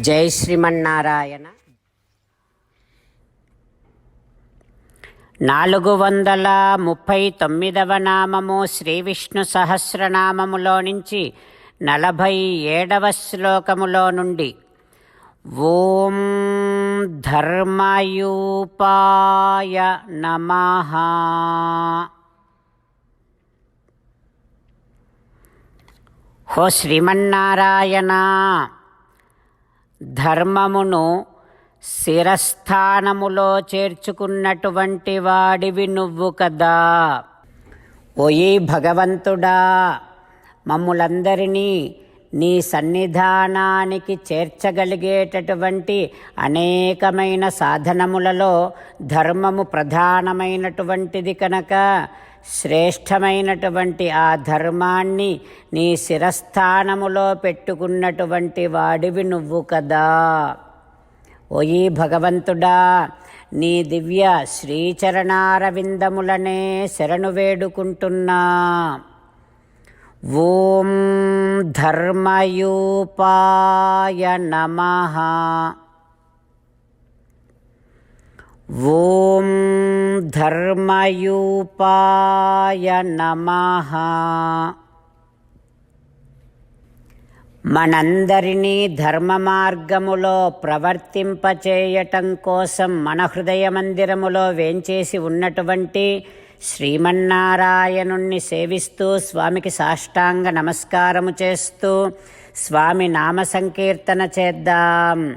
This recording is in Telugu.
జై శ్రీమన్నారాయణ. నాలుగు వందల ముప్పై తొమ్మిదవ నామము శ్రీ విష్ణు సహస్రనామములో నుంచి నలభై ఏడవ శ్లోకములో నుండి ఓం ధర్మయూపాయ నమ. హో శ్రీమన్నారాయణ. ధర్మమును శిరస్థానములో చేర్చుకున్నటువంటి వాడివి నువ్వు కదా. ఓయి భగవంతుడా మమ్ములందరినీ నీ సన్నిధానానికి చేర్చగలిగేటటువంటి అనేకమైన సాధనములలో ధర్మము ప్రధానమైనటువంటిది కనుక శ్రేష్టమైనటువంటి ఆ ధర్మాన్ని నీ శిరస్థానములో పెట్టుకున్నటువంటి వాడివి నువ్వు కదా. ఓయి భగవంతుడా నీ దివ్య శ్రీచరణారవిందములనే శరణు వేడుకుంటున్నా. ఓం ధర్మయూపాయ నమ. ఓం ధర్మయూపాయ నమ. మనందరినీ ధర్మ మార్గములో ప్రవర్తింపచేయటం కోసం మన హృదయ మందిరములో వేంచేసి ఉన్నటువంటి శ్రీమన్నారాయణుణ్ణి సేవిస్తూ స్వామికి సాష్టాంగ నమస్కారము చేస్తూ స్వామి నామ సంకీర్తన చేద్దాం.